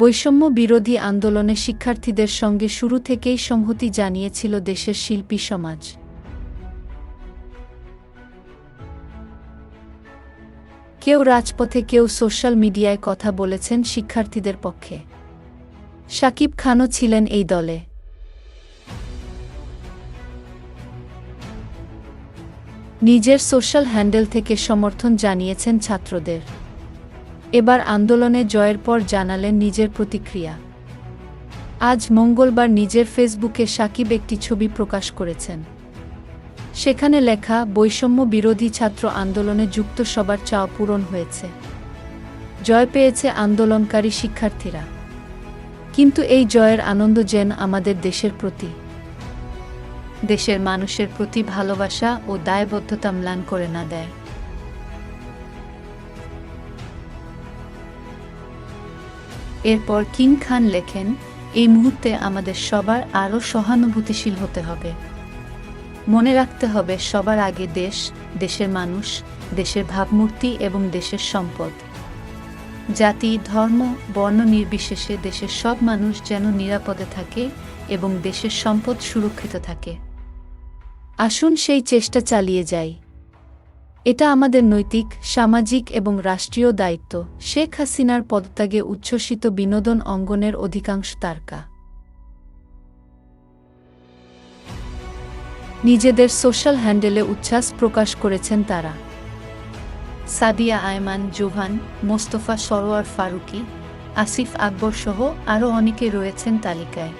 বৈষম্য বিরোধী আন্দোলনে শিক্ষার্থীদের সঙ্গে শুরু থেকেই সংহতি জানিয়েছিল দেশের শিল্পী সমাজ। কেউ রাজপথে, কেউ সোশ্যাল মিডিয়ায় কথা বলেছেন শিক্ষার্থীদের পক্ষে। শাকিব খানও ছিলেন এই দলে। নিজের সোশ্যাল হ্যান্ডেল থেকে সমর্থন জানিয়েছেন ছাত্রদের। এবার আন্দোলনে জয়ের পর জানালেন নিজের প্রতিক্রিয়া। আজ মঙ্গলবার নিজের ফেসবুকে সাকিব একটি ছবি প্রকাশ করেছেন। সেখানে লেখা, বৈষম্য বিরোধী ছাত্র আন্দোলনে যুক্ত সবার চাওয়া পূরণ হয়েছে। জয় পেয়েছে আন্দোলনকারী শিক্ষার্থীরা। কিন্তু এই জয়ের আনন্দ যেন আমাদের দেশের প্রতি। দেশের মানুষের প্রতি ভালোবাসা ও দায়বদ্ধতা ম্লান করে না দেয়। এরপর কিং খান লেখেন, এই মুহূর্তে আমাদের সবার আরও সহানুভূতিশীল হতে হবে। মনে রাখতে হবে সবার আগে দেশ, দেশের মানুষ, দেশের ভাবমূর্তি এবং দেশের সম্পদ। জাতি, ধর্ম, বর্ণ নির্বিশেষে দেশের সব মানুষ যেন নিরাপদে থাকে এবং দেশের সম্পদ সুরক্ষিত থাকে। আসুন সেই চেষ্টা চালিয়ে যাই। এটা আমাদের নৈতিক, সামাজিক এবং রাষ্ট্রীয় দায়িত্ব। শেখ হাসিনার পদত্যাগে উচ্ছ্বসিত বিনোদন অঙ্গনের অধিকাংশ তারকা। নিজেদের সোশ্যাল হ্যান্ডেলে উচ্ছ্বাস প্রকাশ করেছেন তারা। সাদিয়া আয়মান, জোহান, মোস্তফা সরোয়ার ফারুকি, আসিফ আকবর সহ আরও অনেকে রয়েছেন তালিকায়।